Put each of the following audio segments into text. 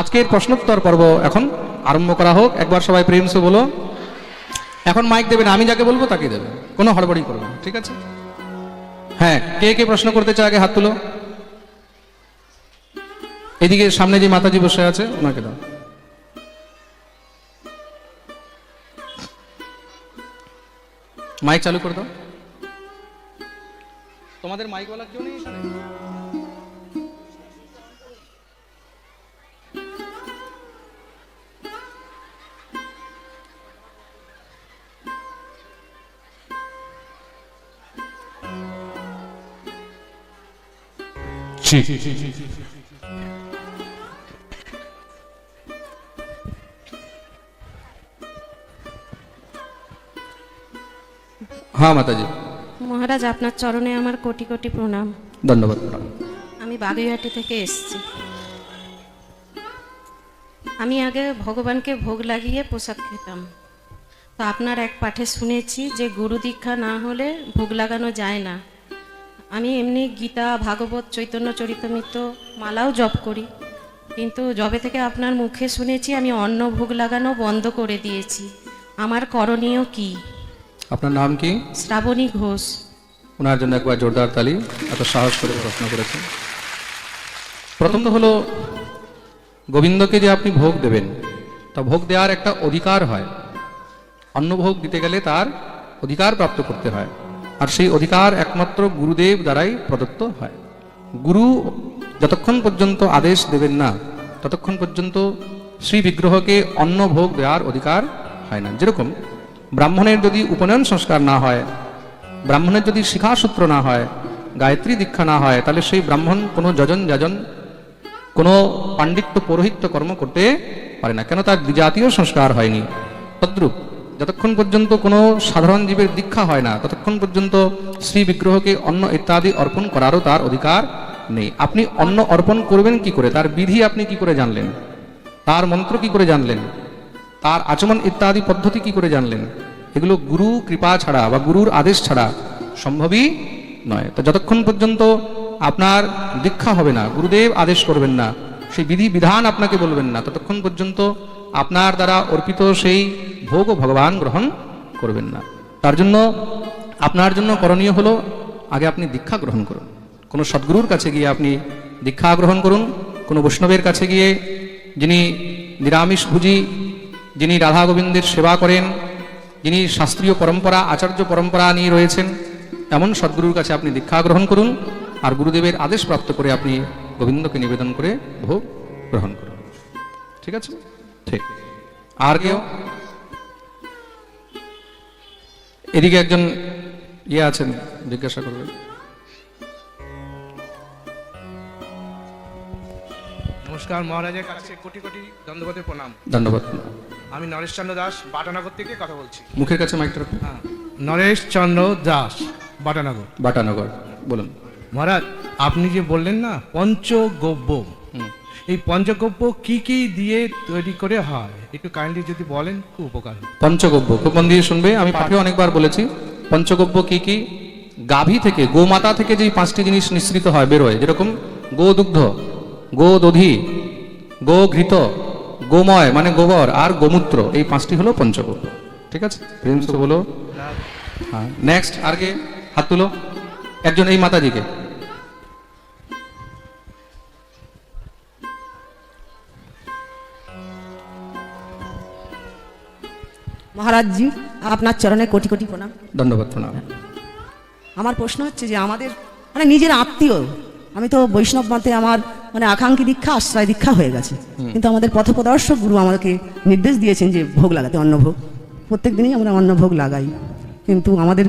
আজকের প্রশ্নোত্তর পর্ব এখন আরম্ভ করা হোক। একবার সবাই প্রেমসে বলো। এখন মাইক দেবেন, আমি যাকে বলব তাকে দেবে কোনো হড়বড়ি করবে ঠিক আছে? হ্যাঁ কে কে প্রশ্ন করতে চায় আগে হাত তুলো। এদিকে সামনে যে মাতাজি বসে আছে, ওনাকে দাও। মাইক চালু করে দাও। তোমাদের মাইক ওয়ালা জি হ্যাঁ মাতাজি। মহারাজ আপনার চরণে আমার কোটি কোটি প্রণাম। ধন্যবাদ। আমি বাগুইহাটি থেকে এসেছি। আমি আগে ভগবানকে ভোগ লাগিয়ে প্রসাদ খেতাম। তো আপনার এক পাঠে শুনেছি যে গুরু দীক্ষা না হলে ভোগ লাগানো যায় না। আমি এমনি গীতা ভাগবত চৈতন্য চরিতমিত্র মালাও জপ করি। কিন্তু জবে থেকে আপনার মুখে শুনেছি আমি অন্ন ভোগ লাগানো বন্ধ করে দিয়েছি। আমার করণীয় কি? আপনার নাম কি? শ্রাবণী ঘোষ। ওনার জন্য একবার জোরদার তালি এত সাহস করে প্রশ্ন করেছেন। প্রথম তো হলো গোবিন্দকে যে আপনি ভোগ দেবেন তা ভোগ দেওয়ার একটা অধিকার হয়। অন্ন ভোগ দিতে গেলে তার অধিকার প্রাপ্ত করতে হয়। আর সেই অধিকার একমাত্র গুরুদেব দ্বারাই প্রদত্ত হয়। গুরু যতক্ষণ পর্যন্ত আদেশ দেবেন না, ততক্ষণ পর্যন্ত শ্রী বিগ্রহকে অন্ন ভোগ দেওয়ার অধিকার হয় না। যেরকম ব্রাহ্মণের যদি উপনয়ন সংস্কার না হয়, ব্রাহ্মণের যদি শিখাসূত্র না হয়, গায়ত্রী দীক্ষা না হয়, তাহলে সেই ব্রাহ্মণ কোনো যজন যাজন, কোনো পাণ্ডিত্য পৌরোহিত্য কর্ম করতে পারে না। কেন তার দ্বিজাতীয় সংস্কার হয়নি? তদ্রূপ যতক্ষণ পর্যন্ত কোনো সাধারণ জীবের দীক্ষা হয় না, ততক্ষণ পর্যন্ত শ্রী বিগ্রহকে অন্ন ইত্যাদি অর্পণ করারও তার অধিকার নেই। আপনি অন্ন অর্পণ করবেন কি করে? তার বিধি আপনি কি করে জানলেন? তার মন্ত্র কি করে জানলেন? তার আচমন ইত্যাদি পদ্ধতি কি করে জানলেন? এগুলো গুরু কৃপা ছাড়া বা গুরুর আদেশ ছাড়া সম্ভবই নয়। তো যতক্ষণ পর্যন্ত আপনার দীক্ষা হবে না, গুরুদেব আদেশ করবেন না, সেই বিধি বিধান আপনাকে বলবেন না, ততক্ষণ পর্যন্ত আপনার দ্বারা অর্পিত সেই ভোগ ভগবান গ্রহণ করবেন না। তার জন্য, আপনার জন্য করণীয় হলো, আগে আপনি দীক্ষা গ্রহণ করুন। কোনো সদ্গুরুর কাছে গিয়ে আপনি দীক্ষা গ্রহণ করুন। কোনো বৈষ্ণবের কাছে গিয়ে যিনি নিরামিষভুজি যিনি রাধা গোবিন্দের সেবা করেন, যিনি শাস্ত্রীয় পরম্পরা, আচার্য পরম্পরা নিয়ে রয়েছেন, এমন সদ্গুরুর কাছে আপনি দীক্ষা গ্রহণ করুন আর গুরুদেবের আদেশ প্রাপ্ত করে আপনি গোবিন্দকে নিবেদন করে ভোগ গ্রহণ করুন। ঠিক আছে? ঠিক। আর কেউ? এদিকে একজন ইয়ে আছেন জিজ্ঞাসা করবেন। নমস্কার মহারাজের কাছে কোটি কোটি দণ্ডবতের প্রণাম। ধন্যবাদ। আমি নরেশ চন্দ্র দাস বাটানগর থেকে কথা বলছি। মুখের কাছে মাইকটা রাখুন। হ্যাঁ নরেশ চন্দ্র দাস বাটানগর। বাটানগর বলুন। মহারাজ আপনি যে বললেন না পঞ্চগব্য। এই পঞ্চগব্য কি কি দিয়ে তৈরি করে হয়? একটু কাইন্ডলি যদি বলেন খুব উপকার। পঞ্চগব্য খুব মন দিয়ে শুনবে। আমি পাঠে অনেকবার বলেছি পঞ্চগব্য কি কি? গাভী থেকে গোমাতা থেকে যেই পাঁচটি জিনিস নিঃসৃত হয় বেরোয় যেরকম গোদুগ্ধ গো দধি গো ঘৃত গোময় মানে গোবর আর গোমূত্র এই পাঁচটি হলো পঞ্চগব্য। ঠিক আছে? প্রিন্স বলো হ্যাঁ নেক্সট আর কে? হাত তুলো। একজন এই মাতাজিকে। মহারাজজি আপনার চরণে কোটি কোটি প্রণাম। ধন্যবাদ প্রণাম। আমার প্রশ্ন হচ্ছে যে আমাদের মানে নিজের আত্মীয় আমি তো বৈষ্ণব মতে আমার মানে আকাঙ্ক্ষী দীক্ষা আশ্রয় দীক্ষা হয়ে গেছে। কিন্তু আমাদের পথপ্রদর্শক গুরু আমাকে নির্দেশ দিয়েছেন যে ভোগ লাগাতে অন্নভোগ। প্রত্যেক দিনই আমরা অন্নভোগ লাগাই। কিন্তু আমাদের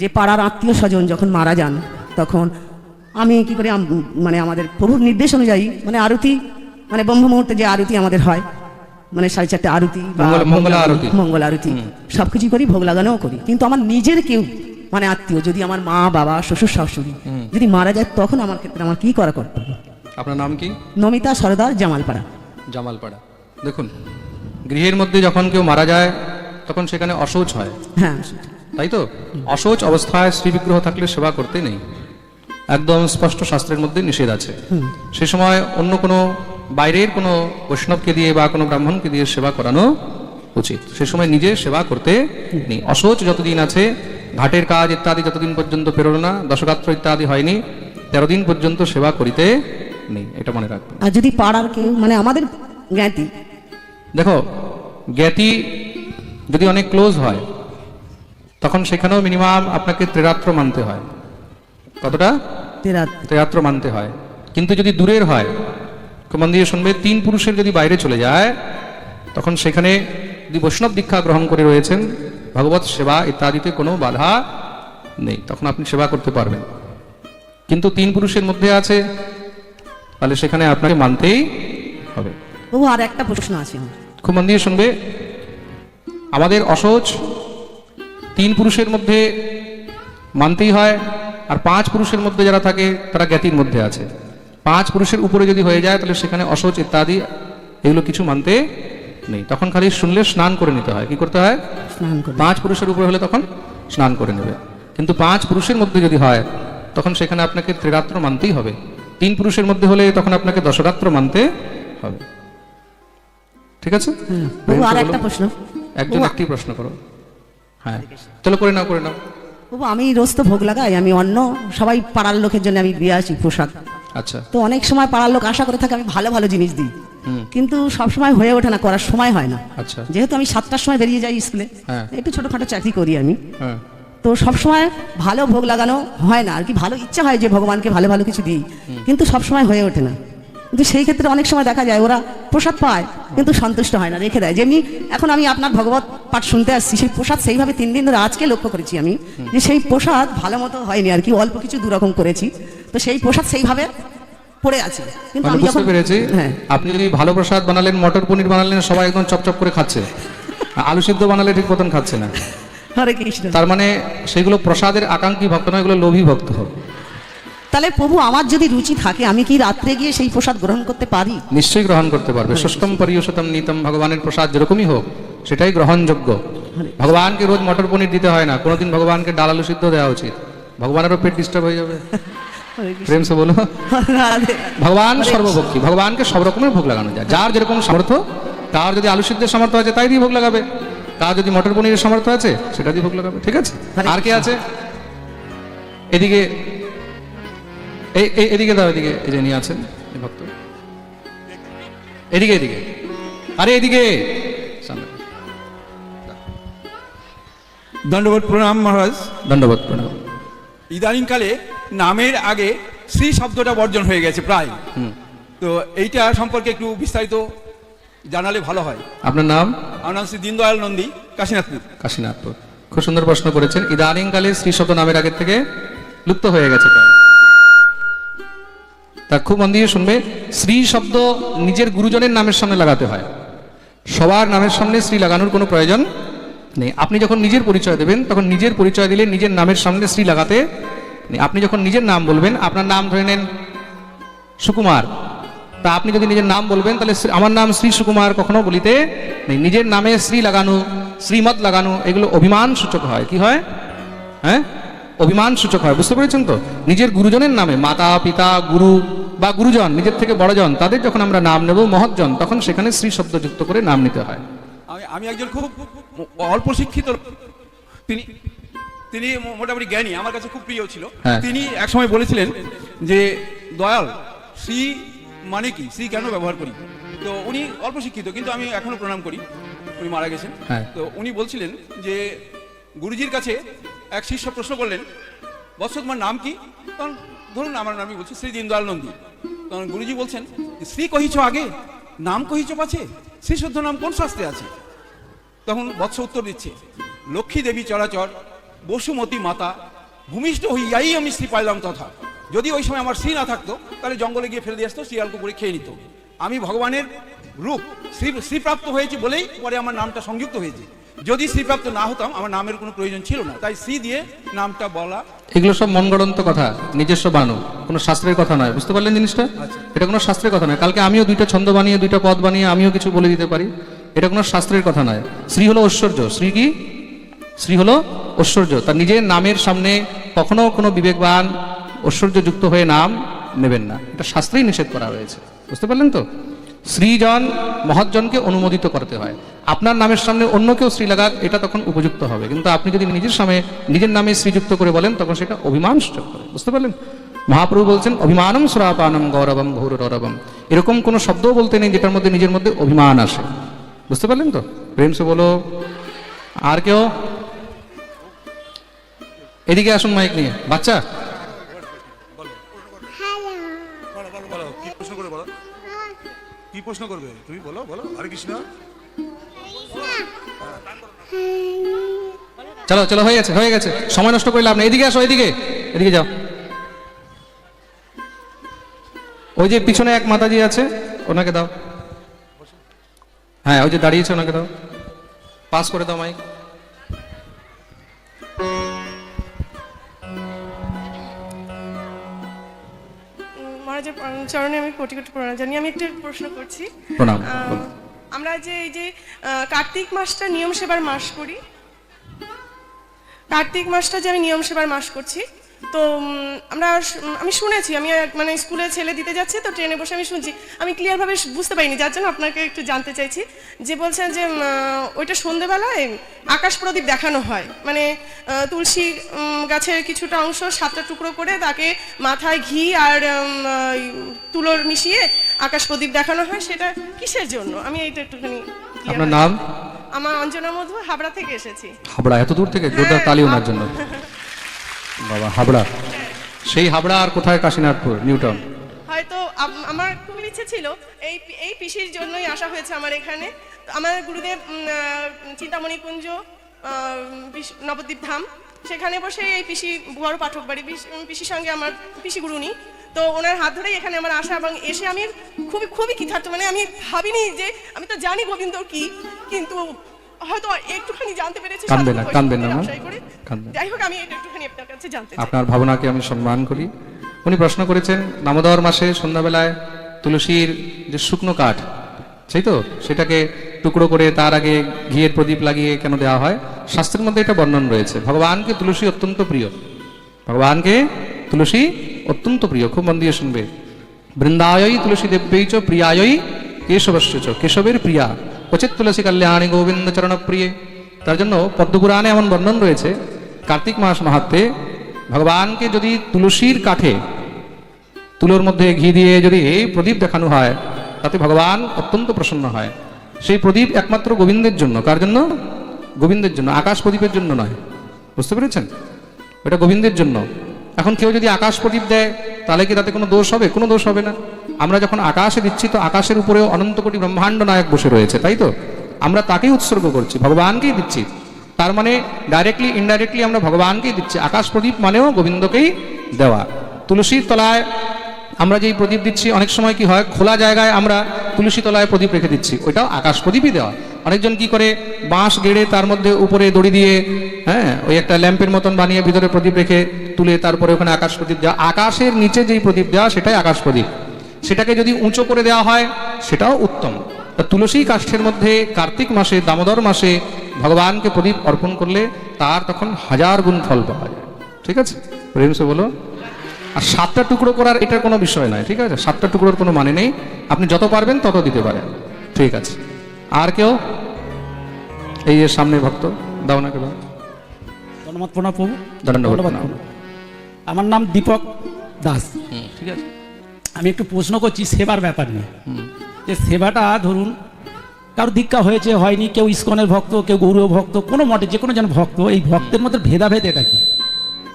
যে পাড়ার আত্মীয় স্বজন যখন মারা যান তখন আমি কি করে মানে আমাদের প্রভুর নির্দেশ অনুযায়ী মানে আরতি মানে ব্রহ্ম মুহূর্তে যে আরতি আমাদের হয় মানে সাড়ে চারটে আরতি মঙ্গল- আরতি। সব কিছুই করি ভোগ লাগানোও করি। কিন্তু আমার নিজের কেউ মানে আত্মীয় যদি আমার মা বাবা শ্বশুর শাশুড়ি যদি মারা যায় তখন আমার ক্ষেত্রে আমার কি করা কর্তব্য? আপনার নাম কি? নমিতা সরদার জামালপাড়া। জামালপাড়া। দেখুন গৃহের মধ্যে যখন কেউ মারা যায় তখন সেখানে অশৌচ হয়। হ্যাঁ তাই তো? অশৌচ অবস্থায় শ্রী বিগ্রহ থাকলে সেবা করতে নেই। একদম স্পষ্ট শাস্ত্রের মধ্যে নিষেধ আছে। সে সময় অন্য কোনো বাইরের কোনো বৈষ্ণবকে দিয়ে বা কোনো ব্রাহ্মণকে দিয়ে সেবা করানো উচিত। সে সময় নিজে সেবা করতে নেই। অসোচ যতদিন আছে ঘাটের কাজ ইত্যাদি যতদিন পর্যন্ত পেরোলো না দশগাত্র ইত্যাদি হয়নি তেরো দিন পর্যন্ত সেবা করিতে নেই। এটা মনে রাখবেন আর যদি পাড়ার কেউ মানে আমাদের জ্ঞাতি। দেখো জ্ঞাতি যদি অনেক ক্লোজ হয় তখন সেখানেও মিনিমাম আপনাকে ত্রিরাত্র মানতে হয়। কতটা? ত্রিরাত্র মানতে হয়। কিন্তু যদি দূরের হয় খুব মন দিয়ে শুনবে তিন পুরুষের যদি বাইরে চলে যায় তখন সেখানে যদি বৈষ্ণব দীক্ষা গ্রহণ করে রয়েছেন। ভগবত সেবা ইত্যাদিতে কোনো বাধা নেই তখন আপনি সেবা করতে পারবেন। কিন্তু তিন পুরুষের মধ্যে আছে তাহলে সেখানে আপনাকে মানতেই হবে। ও আর একটা প্রশ্ন আছে। খুব মন দিয়ে শুনবে আমাদের অসহজ তিন পুরুষের মধ্যে মানতেই হয় আর পাঁচ পুরুষের মধ্যে যারা থাকে তারা জ্ঞাতির মধ্যে আছে। পাঁচ পুরুষের উপরে যদি হয়ে যায় তাহলে সেখানে অসহজ ইত্যাদি এগুলো কিছু মানতে নেই। তখন খালি শুনলে স্নান করে নিতে হয়। কি করতে হয়? পাঁচ পুরুষের উপরে হলে তখন স্নান করে নেবে। কিন্তু পাঁচ পুরুষের মধ্যে যদি হয় তখন সেখানে আপনাকে ত্রিরাত্র মানতেই হবে। তিন পুরুষের মধ্যে হলে তখন আপনাকে দশরাত্র মানতে হবে। ঠিক আছে? আর একটা প্রশ্ন। একজন একটি প্রশ্ন করো। হ্যাঁ। চলো করে নাও করে নাও। আমি রোজ তো ভোগ লাগাই আমি অন্য সবাই পাড়ার লোকের জন্য আমি দিয়ে আসি প্রসাদ। আচ্ছা। তো অনেক সময় পাড়ার লোক আশা করে থাকে আমি ভালো ভালো জিনিস দিই। কিন্তু সব সময় হয়ে ওঠে না করার সময় হয় না। আচ্ছা। যেহেতু আমি সাতটার সময় বেরিয়ে যাই স্কুলে হ্যাঁ। একটু ছোটখাটো চাকরি করি আমি। হ্যাঁ। তো সব সময় ভালো ভোগ লাগানো হয় না আর কি ভালো ইচ্ছা হয় যে ভগবানকে ভালো ভালো কিছু দিই। কিন্তু সব সময় হয়ে ওঠে না। কিন্তু সেই ক্ষেত্রে অনেক সময় দেখা যায় ওরা প্রসাদ পায় কিন্তু সন্তুষ্ট হয় না রেখে দেয়। যেমনি এখন আমি আপনার ভগবত পাঠ শুনতে আসছি সেই প্রসাদ সেইভাবে তিন দিন ধরে আজকে লক্ষ্য করেছি আমি যে সেই প্রসাদ ভালো মতো হয়নি আর কি অল্প কিছু দুরকম করেছি। তো সেই প্রসাদ সেইভাবে পড়ে আছে। কিন্তু মানে আমি যখন পেরেছি হ্যাঁ। আপনি যদি ভালো প্রসাদ বানালেন মটর পনির বানালেন সবাই একদম চপচপ করে খাচ্ছে। আলু সিদ্ধ বানালে ঠিক মতন খাচ্ছে না। হরে কৃষ্ণ। তার মানে সেগুলো প্রসাদের আকাঙ্ক্ষী ভক্ত নয় এগুলো লোভী ভক্ত। হোক তাহলে প্রভু আমার যদি রুচি থাকে আমি কি রাত্রে গিয়ে সেই প্রসাদ গ্রহণ করতে পারি? নিশ্চয়ই গ্রহণ করতে পারবে। ষষ্ঠম পরিয়সতম নিতম ভগবানের প্রসাদ যেরকমই হোক সেটাই গ্রহণযোগ্য। ভগবানকে রোজ মটর পনির দিতে হয় না। কোনোদিন ভগবানকে ডাল আলু সিদ্ধ দেওয়া উচিত। ভগবানেরও পেট ডিস্টার্ব হয়ে যাবে। প্রেম সে বলো। ভগবান সর্বভক্তি। ভগবানকে সব রকমের ভোগ লাগানো যায়। যার যেরকম সামর্থ্য তার যদি আলু সিদ্ধের সামর্থ্য আছে তাই দিয়ে ভোগ লাগাবে। তার যদি মটর পনিরের সামর্থ্য আছে সেটা দিয়ে ভোগ লাগাবে। ঠিক আছে? আর কে আছে? এদিকে এই এদিকে দাও এদিকে এই যে নিয়ে আছেন ভক্ত। এদিকে এদিকে। আরে এদিকে। সামনে। দণ্ডবোধ প্রণাম মহারাজ। দণ্ডবোধ প্রণাম। ইদানিংকালে নামের আগে শ্রী শব্দটা বর্জন হয়ে গেছে প্রায়। হুম। তো এইটা সম্পর্কে একটু বিস্তারিত জানালে ভালো হয়। আপনার নাম? আমার নাম শ্রী দীনদয়াল নন্দী কাশীনাথপুর। কাশীনাথপুর। খুব সুন্দর প্রশ্ন করেছেন। ইদানিংকালে শ্রী শব্দ নামের আগের থেকে লুপ্ত হয়ে গেছে প্রায়। তা খুব মন দিয়ে শুনবে শ্রী শব্দ নিজের গুরুজনের নামের সামনে লাগাতে হয়। সবার নামের সামনে শ্রী লাগানোর কোনো প্রয়োজন নেই। আপনি যখন নিজের পরিচয় দেবেন, তখন নিজের পরিচয় দিলে নিজের নামের সামনে শ্রী লাগাতে নেই। আপনি যখন নিজের নাম বলবেন, আপনার নাম ধরে নেন সুকুমার। তা আপনি যদি নিজের নাম বলবেন, তাহলে আমার নাম শ্রী সুকুমার কখনো বলিতে নেই। নিজের নামে শ্রী লাগানো শ্রীমত লাগানো, এগুলো অভিমান সূচক হয়। কি হয়? হ্যাঁ? অভিমান সূচক হয় বুঝতে পেরেছেন তো? নিজের গুরুজনের নামে মাতা পিতা গুরু বা গুরুজন নিজের থেকে বড়জন তাদের যখন আমরা নাম নেব মহৎজন তখন সেখানে শ্রী শব্দ যুক্ত করে নাম নিতে হয়। আমি আমি একজন খুব অল্প শিক্ষিত তিনি তিনি মোটামুটি জ্ঞানী আমার কাছে খুব প্রিয় ছিল। হ্যাঁ। তিনি একসময় বলেছিলেন যে দয়াল শ্রী মানে কি? শ্রী কেন ব্যবহার করি? তো উনি অল্প শিক্ষিত কিন্তু আমি এখনও প্রণাম করি উনি মারা গেছেন। হ্যাঁ। তো উনি বলছিলেন যে গুরুজির কাছে এক শিষ্য প্রশ্ন করলেন, বৎস, তোমার নাম কি? তখন ধরুন আমার নামই বলছি শ্রী দীনদয়াল নন্দী। তখন গুরুজি বলছেন, শ্রী কহিছ আগে? নাম কহিছ পাছে? শ্রী শুদ্ধ নাম কোন শাস্ত্রে আছে? তখন বৎস উত্তর দিচ্ছে, লক্ষ্মী দেবী চরাচর, বসুমতী মাতা, ভূমিষ্ঠ হইয়াই আমি শ্রী পাইলাম তথা। যদি ওই সময় আমার শ্রী না থাকতো, তাহলে জঙ্গলে গিয়ে ফেলে দিয়ে আসতো শিয়াল কুকুরে খেয়ে নিত। আমি ভগবানের রূপ। শ্রী শ্রীপ্রাপ্ত হয়েছি বলেই পরে আমার নামটা সংযুক্ত হয়েছে। যদি শ্রীপ্রাপ্ত না হতাম আমার নামের কোনো প্রয়োজন ছিল না। তাই শ্রী দিয়ে নামটা বলা। এগুলো সব মন গড়ন্ত কথা নিজস্ব বানো কোনো শাস্ত্রের কথা নয়। বুঝতে পারলেন জিনিসটা? এটা কোনো শাস্ত্রের কথা নয়। কালকে আমিও দুইটা ছন্দ বানিয়ে দুইটা পদ বানিয়ে আমিও কিছু বলে দিতে পারি। এটা কোনো শাস্ত্রের কথা নয়। শ্রী হলো ঐশ্বর্য। শ্রী কি? শ্রী হলো ঐশ্বর্য। তার নিজের নামের সামনে কখনো কোনো বিবেকবান ঐশ্বর্যযুক্ত হয়ে নাম নেবেন না। এটা শাস্ত্রেই নিষেধ করা হয়েছে। বুঝতে পারলেন তো? শ্রীজন মহৎজনকে অনুমোদিত করতে হয়। আপনার নামের সামনে অন্য কেউ শ্রী লাগাক, এটা তখন উপযুক্ত হবে। কিন্তু আপনি যদি নিজের সামনে, নিজের নামে শ্রীযুক্ত করে বলেন, তখন সেটা অভিমান হবে। বুঝতে পারলেন? মহাপ্রভু বলছেন অভিমানম সুরাপানম গৌরবম ঘোররবম এরকম কোনো শব্দও বলতে নেই যেটার মধ্যে নিজের মধ্যে অভিমান আসে। বুঝতে পারলেন তো? প্রেম সে বলো, আর কেউ? এদিকে আসুন মাইক নিয়ে। বাচ্চা? কি প্রশ্ন করবে? তুমি বলো বলো। হরে কৃষ্ণ। চলো চলো, হয়ে গেছে হয়ে গেছে। সময় নষ্ট করে লাভ নেই। এদিকে আসো, এদিকে। এদিকে যাও। ওই যে পিছনে এক মাতাজি আছে, ওনাকে দাও। হ্যাঁ ওই যে দাঁড়িয়েছে, ওনাকে দাও। পাস করে দাও, মাইক। চরণে আমি কোটি কোটি প্রণাম জানি। আমি একটা প্রশ্ন করছি। আমরা যে এই যে আহ, কার্তিক মাসটা নিয়ম সেবার মাস করি। কার্তিক মাসটা যে আমি নিয়ম সেবার মাস করছি তো আমরা আমি শুনেছি আমি মানে স্কুলে ছেলে দিতে যাচ্ছে তো ট্রেনে বসে আমি শুনছি। আমি ক্লিয়ারভাবে বুঝতে পারিনি যার জন্য আপনাকে একটু জানতে চাইছি। যে বলছেন যে ওইটা সন্ধেবেলায় আকাশ প্রদীপ দেখানো হয়। মানে তুলসী গাছের কিছুটা অংশ সাতটা টুকরো করে তাকে মাথায় ঘি আর তুলোর মিশিয়ে আকাশ প্রদীপ দেখানো হয় সেটা কিসের জন্য? আমি এইটা একটুখানি আপনার নাম? আমার অঞ্জনা মধু হাবড়া থেকে এসেছি। হাবড়া এত দূর থেকে? জোরদার তালি ওনার জন্য। বাবা, হাবড়া। সেই হাবড়া আর কোথায় কাশীনাথপুর নিউটাউন হয়তো আমার খুবই ইচ্ছে ছিল। এই এই পিসির জন্যই আসা হয়েছে আমার এখানে। আমার গুরুদেব চিন্তামণি কুঞ্জ নবদ্বীপ ধাম। সেখানে বসে এই পিসি বড় পাঠক বাড়ি পিসির সঙ্গে আমার পিসি গুরুনি। তো ওনার হাত ধরেই এখানে আমার আসা এবং এসে আমি খুবই খুবই কৃতার্থ মানে আমি ভাবিনি যে, আমি তো জানি গোবিন্দ কি, কিন্তু হয়তো একটুখানি জানতে পেরেছি কাঁদবেন না, সাধু কাঁদবেন না। যাই হোক আমি একটুখানি আপনার কাছে জানতে আপনার ভাবনাকে আমি সম্মান করি। উনি প্রশ্ন করেছেন দামোদর মাসে সন্ধ্যাবেলায় তুলসীর যে শুকনো কাঠ সেই তো? সেটাকে টুকরো করে তার আগে ঘিয়ের প্রদীপ লাগিয়ে কেন দেওয়া হয়? শাস্ত্রের মধ্যে এটা বর্ণন রয়েছে ভগবানকে তুলসী অত্যন্ত প্রিয়। ভগবানকে তুলসী অত্যন্ত প্রিয়। খুব মন দিয়ে শুনবে। বৃন্দায়ই তুলসী দেব্যই চ প্রিয়ায়ই কেশবশ্য চ কেশবের প্রিয়া। কচিত তুলসী কল্যাণী গোবিন্দ চরণ প্রিয়ে তার জন্য পদ্মপুরাণে এমন বর্ণন রয়েছে কার্তিক মাস মাহাত্মে ভগবানকে যদি তুলসীর কাঠে তুলোর মধ্যে ঘি দিয়ে যদি এই প্রদীপ দেখানো হয় তাতে ভগবান অত্যন্ত প্রসন্ন হয় সেই প্রদীপ একমাত্র গোবিন্দের জন্য কার জন্য গোবিন্দের জন্য আকাশ প্রদীপের জন্য নয় বুঝতে পেরেছেন এটা গোবিন্দের জন্য এখন কেউ যদি আকাশ প্রদীপ দেয় তাহলে কি তাতে কোনো দোষ হবে? কোনো দোষ হবে না। আমরা যখন আকাশে দিচ্ছি তো আকাশের উপরেও অনন্ত কোটি ব্রহ্মাণ্ড নায়ক বসে রয়েছে, তাই তো? আমরা তাকেই উৎসর্গ করছি, ভগবানকেই দিচ্ছি। তার মানে ডাইরেক্টলি ইনডাইরেক্টলি আমরা ভগবানকেই দিচ্ছি। আকাশ প্রদীপ মানেও গোবিন্দকেই দেওয়া। তুলসীর তলায় আমরা যেই প্রদীপ দিচ্ছি, অনেক সময় কি হয়, খোলা জায়গায় আমরা তুলসী তলায় প্রদীপ রেখে দিচ্ছি, ওইটাও আকাশ প্রদীপই দেওয়া। অনেকজন কি করে বাঁশ গেড়ে তার মধ্যে উপরে দড়ি দিয়ে হ্যাঁ ওই একটা ল্যাম্পের মতন বানিয়ে ভিতরে প্রদীপ রেখে তুলে তারপরে ওখানে আকাশ প্রদীপ দেওয়া। আকাশের নিচে যেই প্রদীপ দেওয়া, সেটাই আকাশ প্রদীপ। সেটাকে যদি উঁচু করে দেওয়া হয়, সেটাও উত্তম। তা তুলসী কাষ্ঠের মধ্যে কার্তিক মাসে, দামোদর মাসে ভগবানকে প্রদীপ অর্পণ করলে তার তখন হাজার গুণ ফল পাওয়া যায়। ঠিক আছে? প্রেমসে বলো আর সাতটা টুকরো করার এটার কোনো বিষয় নয় ঠিক আছে? সাতটা টুকরোর কোনো মানে নেই। আপনি যত পারবেন তত দিতে পারেন। ঠিক আছে। আর কেউ? এই যে সামনে ভক্ত দাও না কেউ। ধন্যবাদ প্রণাম প্রভু। ধন্যবাদ। আমার নাম দীপক দাস। ঠিক আছে। আমি একটু প্রশ্ন করছি সেবার ব্যাপার নিয়ে। যে সেবাটা ধরুন কারও দীক্ষা হয়েছে হয়নি কেউ ইস্কনের ভক্ত কেউ গৌরব ভক্ত কোনো মঠে যে কোনো যেন ভক্ত এই ভক্তের মধ্যে ভেদাভেদ এটা কি?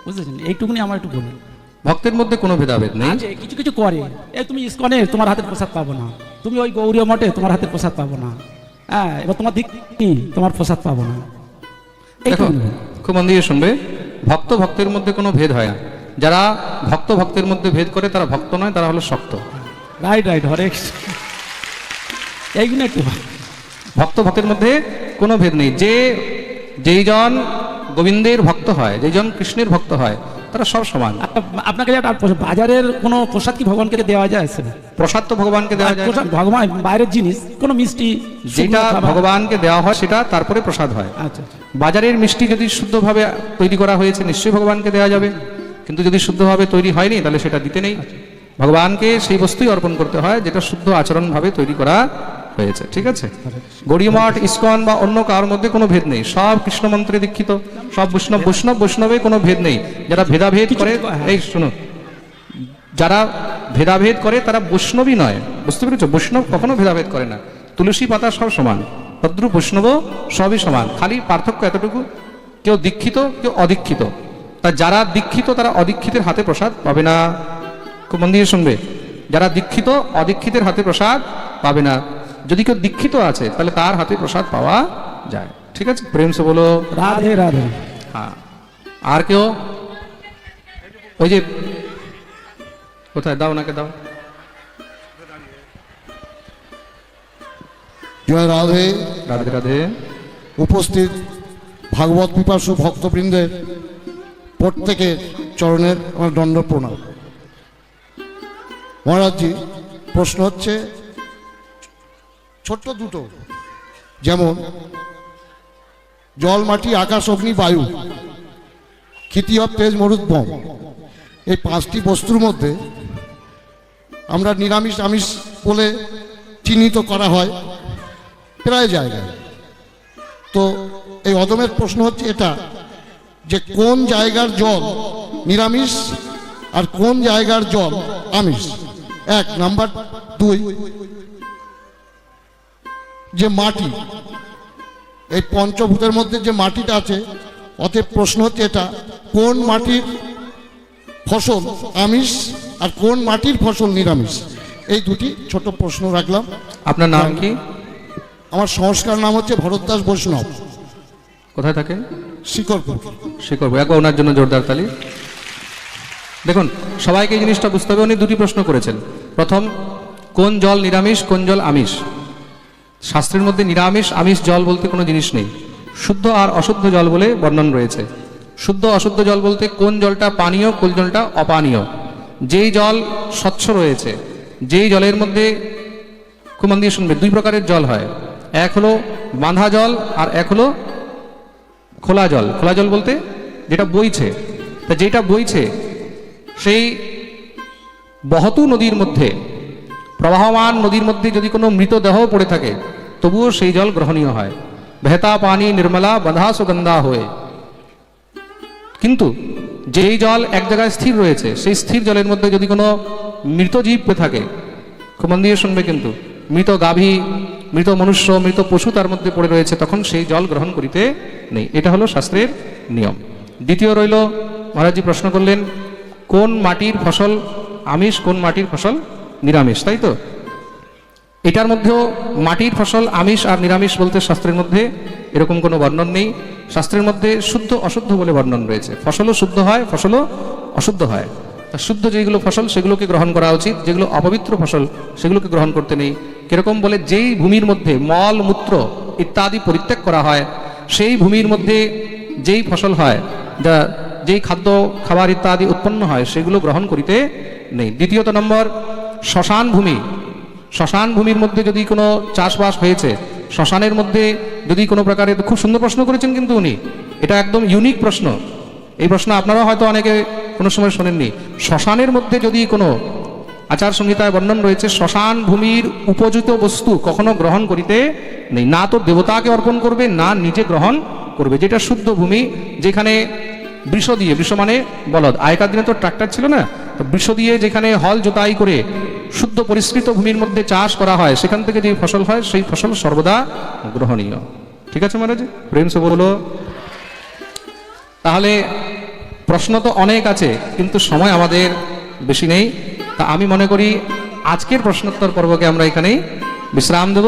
বুঝতেছেন এইটুকুনি আমার একটু বলুন। ভক্তের মধ্যে কোনো ভেদাভেদ নেই। কিছু কিছু করে। এই তুমি ইস্কনে তোমার হাতের প্রসাদ পাবো না। তুমি ওই গৌরীয় মঠে তোমার হাতের প্রসাদ পাবো না। হ্যাঁ এবার তোমার দিক কি? তোমার প্রসাদ পাবো না। দেখো খুব মন দিয়ে শুনবে ভক্ত ভক্তের মধ্যে কোনো ভেদ হয় না। যারা ভক্ত ভক্তের মধ্যে ভেদ করে তারা ভক্ত নয় তারা হলো শক্ত। রাইট রাইট হরে। এইগুলো একটু ভক্ত ভক্তের মধ্যে কোনো ভেদ নেই। যে যেইজন গোবিন্দের ভক্ত হয় যেইজন কৃষ্ণের ভক্ত হয় তারা সব সমান। আপনাকে বাজারের কোনো প্রসাদ কি ভগবানকে দেওয়া যায় প্রসাদ তো ভগবানকে দেওয়া যায় ভগবান বাইরের জিনিস কোনো মিষ্টি যেটা ভগবানকে দেওয়া হয় সেটা তারপরে প্রসাদ হয়। আচ্ছা বাজারের মিষ্টি যদি শুদ্ধভাবে তৈরি করা হয়েছে নিশ্চয়ই ভগবানকে দেওয়া যাবে। কিন্তু যদি শুদ্ধভাবে তৈরি হয়নি তাহলে সেটা দিতে নেই। ভগবানকে সেই বস্তুই অর্পণ করতে হয় যেটা শুদ্ধ আচরণভাবে তৈরি করা হয়েছে ঠিক আছে? গড়িমঠ ইস্কন বা অন্য কারোর মধ্যে কোনো ভেদ নেই। সব কৃষ্ণ মন্ত্রে দীক্ষিত সব বৈষ্ণব বৈষ্ণব বৈষ্ণবে কোনো ভেদ নেই। যারা ভেদাভেদ করে এই শোনো যারা ভেদাভেদ করে তারা বৈষ্ণবই নয়। বুঝতে পেরেছ? বৈষ্ণব কখনো ভেদাভেদ করে না। তুলসী পাতা সব সমান ভদ্র বৈষ্ণব সবই সমান। খালি পার্থক্য এতটুকু কেউ দীক্ষিত কেউ অদীক্ষিত। তা যারা দীক্ষিত তারা অদীক্ষিতের হাতে প্রসাদ পাবে না। খুব মন দিয়ে শুনবে। যারা দীক্ষিত অদীক্ষিতের হাতে প্রসাদ পাবে না। যদি কেউ দীক্ষিত আছে তাহলে তার হাতে প্রসাদ পাওয়া যায়। ঠিক আছে? প্রেম সে বলো রাধে রাধে। হ্যাঁ। আর কেউ? ওই যে কোথায়? দাও ওনাকে দাও। জয় রাধে। রাধে রাধে। উপস্থিত ভাগবত পিপাসু ভক্তবৃন্দের প্রত্যেকের চরণের আমার দণ্ড প্রণাম মহারাজজি প্রশ্ন হচ্ছে ছোট্ট দুটো। যেমন, জল, মাটি, আকাশ, অগ্নি, বায়ু ক্ষিতি অব তেজ, মরুদ বম এই পাঁচটি বস্তুর মধ্যে আমরা নিরামিষ, আমিষ বলে চিহ্নিত করা হয় প্রায় জায়গায়। তো এই অদমের প্রশ্ন হচ্ছে এটা, যে কোন জায়গার জল নিরামিষ আর কোন জায়গার জল আমিষ? এক, নাম্বার দুই যে মাটি এই পঞ্চভূতের মধ্যে যে মাটিটা আছে অতএব প্রশ্ন হচ্ছে এটা কোন মাটির ফসল আমিষ আর কোন মাটির ফসল নিরামিষ? এই দুটি ছোট প্রশ্ন রাখলাম। আপনার নাম কি? আমার সংস্কার নাম হচ্ছে ভরদ্দাস বৈষ্ণব। কোথায় থাকেন শিকরপুর করব একবার ওনার জন্য জোরদার তালি। দেখুন সবাইকে এই জিনিসটা বুঝতে হবে। উনি দুটি প্রশ্ন করেছেন। প্রথম কোন জল নিরামিষ কোন জল আমিষ? শাস্ত্রের মধ্যে নিরামিষ, আমিষ জল বলতে কোনো জিনিস নেই। শুদ্ধ আর অশুদ্ধ জল বলে বর্ণন রয়েছে। শুদ্ধ, অশুদ্ধ জল বলতে কোন জলটা পানীয়, কোন জলটা অপানীয়। যেই জল স্বচ্ছ রয়েছে, যেই জলের মধ্যে, খুব মন দিয়ে শুনবে, দুই প্রকারের জল হয়। এক হলো বাঁধা জল আর এক হলো খোলা জল। খোলা জল বলতে যেটা বইছে। তা যেটা বইছে, সেই বহতু নদীর মধ্যে প্রবাহমান নদীর মধ্যে যদি কোনো মৃতদেহ পড়ে থাকে, তবুও সেই জল গ্রহণীয় হয়। বেহতা পানি নির্মলা বাধা সুগন্ধা হয়ে। কিন্তু যেই জল এক জায়গায় স্থির রয়েছে, সেই স্থির জলের মধ্যে যদি কোনো মৃত জীব থাকে, খুব দিয়ে শুনবে কিন্তু, মৃত গাভী, মৃত মনুষ্য, মৃত পশু তার মধ্যে পড়ে রয়েছে, তখন সেই জল গ্রহণ করিতে নেই। এটা হলো শাস্ত্রের নিয়ম। দ্বিতীয় রইল মহারাজজি প্রশ্ন করলেন, কোন মাটির ফসল আমিষ, কোন মাটির ফসল নিরামিষ, তাই তো? এটার মধ্যেও মাটির ফসল আমিষ আর নিরামিষ বলতে শাস্ত্রের মধ্যে এরকম কোনো বর্ণন নেই। শাস্ত্রের মধ্যে শুদ্ধ অশুদ্ধ বলে বর্ণন রয়েছে। ফসলও শুদ্ধ হয়, ফসলও অশুদ্ধ হয়। তা শুদ্ধ যেগুলো ফসল, সেগুলোকে গ্রহণ করা উচিত। যেগুলো অপবিত্র ফসল, সেগুলোকে গ্রহণ করতে নেই। কীরকম বলে যেই ভূমির মধ্যে মল, মূত্র ইত্যাদি পরিত্যাগ করা হয়, সেই ভূমির মধ্যে যেই ফসল হয়, যা যেই খাদ্য, খাবার ইত্যাদি উৎপন্ন হয়, সেগুলো গ্রহণ করিতে নেই। দ্বিতীয়ত নম্বর শ্মশান ভূমি শ্মশান ভূমির মধ্যে যদি কোনো চাষবাস হয়েছে, শ্মশানের মধ্যে যদি কোনো প্রকারের, খুব সুন্দর প্রশ্ন করেছেন কিন্তু উনি। এটা একদম ইউনিক প্রশ্ন। এই প্রশ্ন আপনারাও হয়তো অনেকে কোনো সময় শোনেননি। শ্মশানের মধ্যে যদি কোনো আচার সংহিতায় বর্ণন রয়েছে শ্মশান ভূমির উপযুক্ত বস্তু কখনো গ্রহণ করিতে নেই। না তো দেবতাকে অর্পণ করবে, না নিজে গ্রহণ করবে। যেটা শুদ্ধ ভূমি, যেখানে বৃষ দিয়ে বৃষ মানে বলদ। আগেকার দিনে তো ট্রাক্টর ছিল না, তো বৃষ দিয়ে যেখানে হল জোতাই করে শুদ্ধ পরিষ্কৃত ভূমির মধ্যে চাষ করা হয়, সেখান থেকে যে ফসল হয়, সেই ফসল সর্বদা গ্রহণীয়। ঠিক আছে মহারাজ? প্রেম সে বলো তাহলে প্রশ্ন তো অনেক আছে, কিন্তু সময় আমাদের বেশি নেই। তা আমি মনে করি আজকের প্রশ্নোত্তর পর্বকে আমরা এখানেই বিশ্রাম দেব।